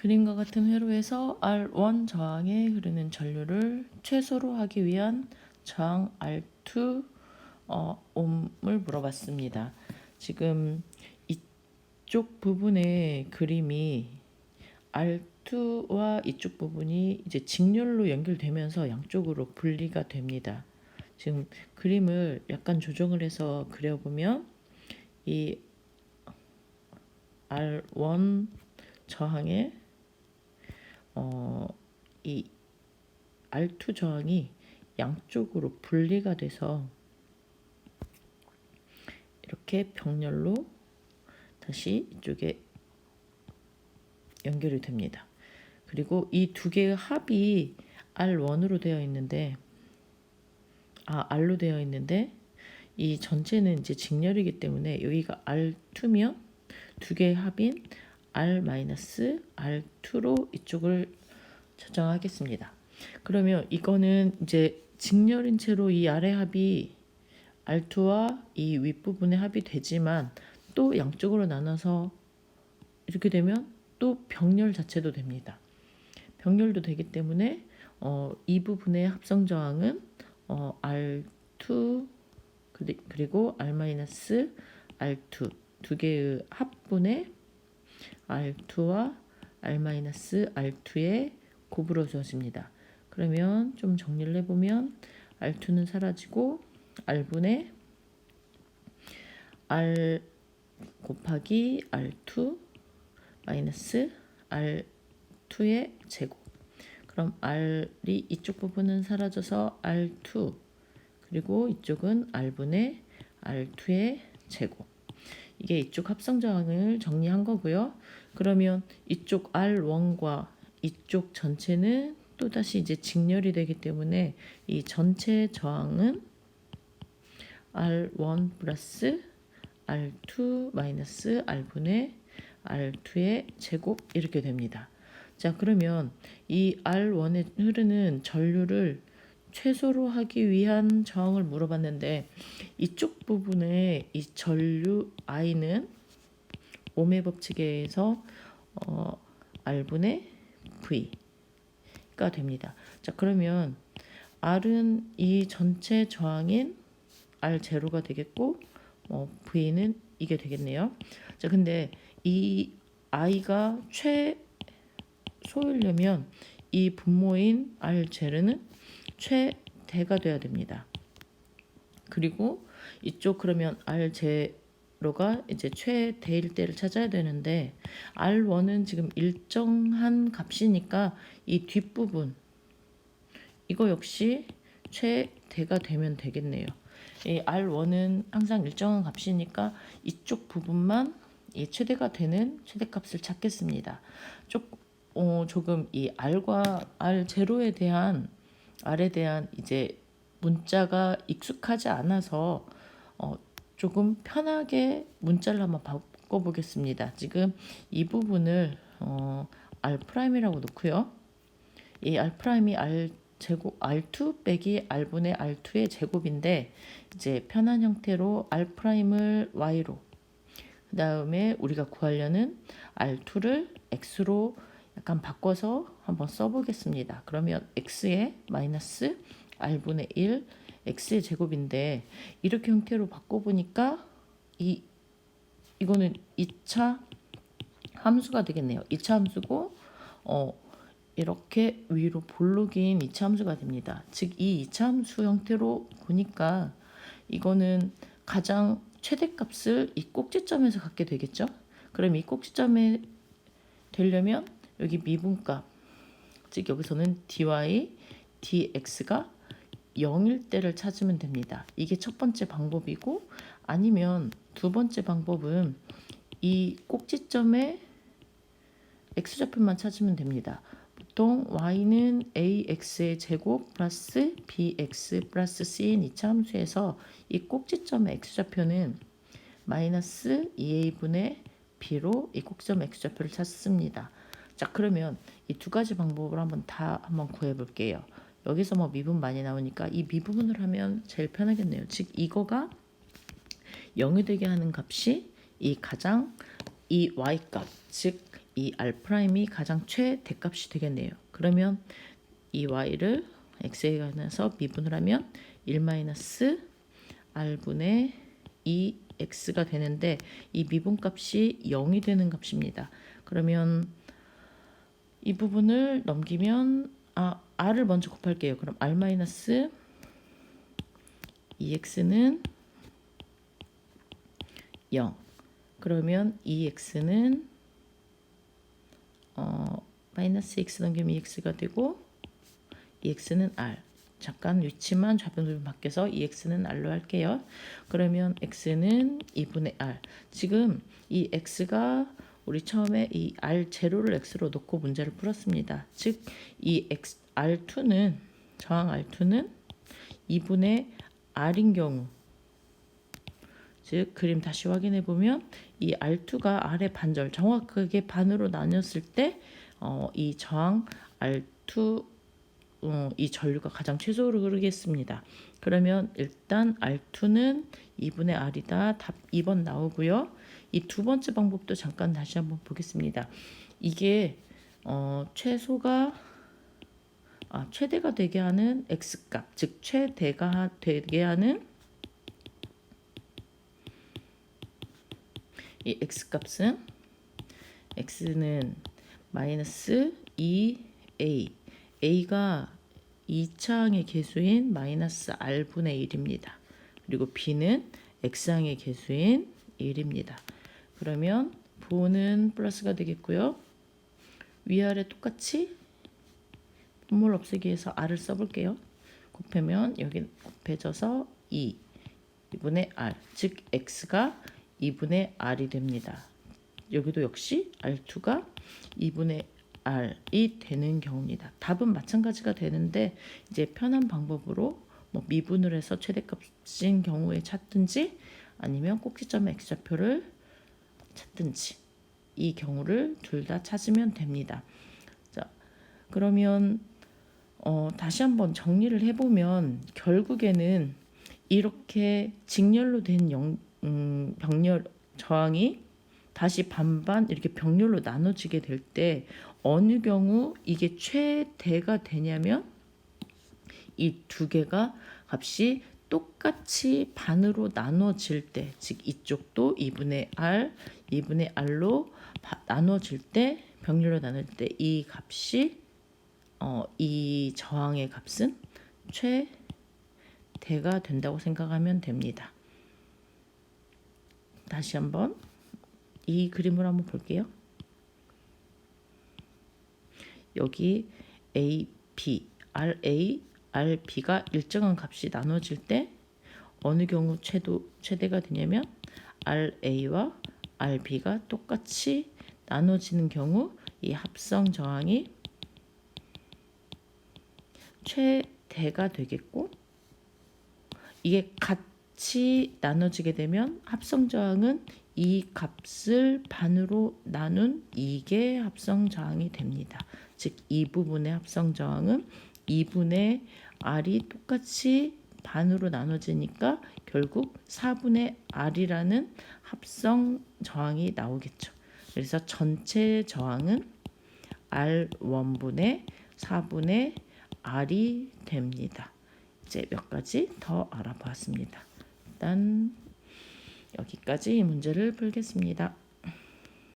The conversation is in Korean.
그림과 같은 회로에서 R1 저항에 흐르는 전류를 최소로 하기 위한 저항 R2 어, 옴을 물어봤습니다. 지금 이쪽 부분의 그림이 R2와 이쪽 부분이 이제 직렬로 연결되면서 양쪽으로 분리가 됩니다. 지금 그림을 약간 조정을 해서 그려보면 이 R1 저항에 어, 이 R2 저항이 양쪽으로 분리가 돼서 이렇게 병렬로 다시 이쪽에 연결이 됩니다. 그리고 이 두 개의 합이 R1으로 되어 있는데 아 R로 되어 있는데 이 전체는 이제 직렬이기 때문에 여기가 R2면 두 개의 합인 R-R2로 이쪽을 저장하겠습니다. 그러면 이거는 이제 직렬인 채로 이 아래 합이 R2와 이 윗부분의 합이 되지만 또 양쪽으로 나눠서 이렇게 되면 또 병렬 자체도 됩니다. 병렬도 되기 때문에 어, 이 부분의 합성 저항은 어, R2 그리- 그리고 R-R2 두 개의 합분의 R2와 R-R2의 곱으로 주어집니다. 그러면 좀 정리를 해보면 R2는 사라지고 R분의 R 곱하기 R2 마이너스 R2의 제곱 그럼 R이 이쪽 부분은 사라져서 R2 그리고 이쪽은 R분의 R2의 제곱 이게 이쪽 합성 저항을 정리한 거고요. 그러면 이쪽 R1과 이쪽 전체는 또다시 이제 직렬이 되기 때문에 이 전체 저항은 R1 플러스 R2 마이너스 R분의 R2의 제곱 이렇게 됩니다. 자 그러면 이 R1에 흐르는 전류를 최소로 하기 위한 저항을 물어봤는데 이쪽 부분에 이 전류 I는 오메 법칙에 의해서 어, R분의 V가 됩니다. 자 그러면 R은 이 전체 저항인 R0가 되겠고 어, V는 이게 되겠네요. 자 근데 이 I가 최소이려면 이 분모인 R0는 최대가 돼야 됩니다. 그리고 이쪽 그러면 R 제로가 이제 최대일 때를 찾아야 되는데 R1은 지금 일정한 값이니까 이 뒷부분 이거 역시 최대가 되면 되겠네요. 이 R1은 항상 일정한 값이니까 이쪽 부분만 이 최대가 되는 최대값을 찾겠습니다. 조, 어, 조금 이 R과 R0에 대한 R에 대한 이제 문자가 익숙하지 않아서 어, 조금 편하게 문자를 한번 바꿔보겠습니다. 지금 이 부분을 어, R 프라임이라고 놓고요. 이 R 프라임이 R 제곱 R2 빼기 R분의 R2의 제곱인데 이제 편한 형태로 R 프라임을 Y로 그 다음에 우리가 구하려는 R2를 X로 약간 바꿔서 한번 써보겠습니다. 그러면 x의 마이너스 r분의 1 x의 제곱인데 이렇게 형태로 바꿔보니까 이 이거는 2차 함수가 되겠네요. 2차 함수고 어 이렇게 위로 볼록인 2차 함수가 됩니다. 즉 이 2차 함수 형태로 보니까 이거는 가장 최대값을 이 꼭지점에서 갖게 되겠죠. 그럼 이 꼭지점에 되려면 여기 미분값 즉 여기서는 dy dx가 0일 때를 찾으면 됩니다. 이게 첫 번째 방법이고 아니면 두 번째 방법은 이 꼭지점의 x좌표만 찾으면 됩니다. 보통 y는 ax의 제곱 플러스 bx 플러스 c인 이차 함수에서 이 꼭지점의 x좌표는 마이너스 2a분의 b로 이 꼭지점 x좌표를 찾습니다. 자 그러면 이 두 가지 방법을 한번 다 한번 구해 볼게요. 여기서 뭐 미분 많이 나오니까 이 미분을 하면 제일 편하겠네요. 즉 이거가 0이 되게 하는 값이 이 가장 이 y 값, 즉 이 r 프라임이 가장 최대값이 되겠네요. 그러면 이 y를 x에 관해서 미분을 하면 1 마이너스 r분의 2x가 되는데 이 미분값이 0이 되는 값입니다. 그러면 이 부분을 넘기면 아 r을 먼저 곱할게요. 그럼 r 마이너스 2x는 0. 그러면 2x는 어, 마이너스 x 넘기면 2x가 되고 2x는 r. 잠깐 위치만 좌변으로 바뀌어서 2x는 r로 할게요. 그러면 x는 2분의 r. 지금 이 x가 우리 처음에 이 r 제로를 x로 놓고 문제를 풀었습니다. 즉 이 x r2는 저항 r2는 2분의 r인 경우 즉 그림 다시 확인해 보면 이 R2가 R의 반절 정확하게 반으로 나뉘었을 때 어, 이 저항 R2 어, 이 전류가 가장 최소로 흐르겠습니다. 그러면 일단 R2는 2분의 R이다. 답 2번 나오고요. 이 두 번째 방법도 잠깐 다시 한번 보겠습니다. 이게 어, 최소가 아, 최대가 되게 하는 x값, 즉 최대가 되게 하는 이 x값은 x는 마이너스 2a a가 2차항의 개수인 마이너스 r분의 1입니다. 그리고 b는 x항의 개수인 1입니다. 그러면 부호는 플러스가 되겠고요. 위아래 똑같이 분모를 없애기 위해서 r을 써볼게요. 곱하면 여기 곱해져서 2 2분의 r 즉 x가 2분의 r이 됩니다. 여기도 역시 r2가 2분의 r이 되는 경우입니다. 답은 마찬가지가 되는데 이제 편한 방법으로 뭐 미분을 해서 최대값인 경우에 찾든지 아니면 꼭지점의 x좌표를 찾든지 이 경우를 둘 다 찾으면 됩니다. 자, 그러면 어, 다시 한번 정리를 해보면 결국에는 이렇게 직렬로 된 영, 음, 병렬 저항이 다시 반반 이렇게 병렬로 나눠지게 될 때 어느 경우 이게 최대가 되냐면 이 두 개가 값이 똑같이 반으로 나눠질 때, 즉 이쪽도 2분의 r, 2분의 r로 나눠질 때, 병렬로 나눌 때 이 값이 어, 이 저항의 값은 최대가 된다고 생각하면 됩니다. 다시 한번 이 그림을 한번 볼게요. 여기 A, B, RA, RB가 일정한 값이 나눠질 때 어느 경우 최도, 최대가 되냐면 RA와 RB가 똑같이 나눠지는 경우 이 합성 저항이 최대가 되겠고 이게 같이 나눠지게 되면 합성 저항은 이 값을 반으로 나눈 이게 합성 저항이 됩니다. 즉 이 부분의 합성 저항은 2분의 r이 똑같이 반으로 나눠지니까 결국 4분의 r이라는 합성 저항이 나오겠죠. 그래서 전체 저항은 r1분의 4분의 r이 됩니다. 이제 몇 가지 더 알아보았습니다. 일단 여기까지 이 문제를 풀겠습니다.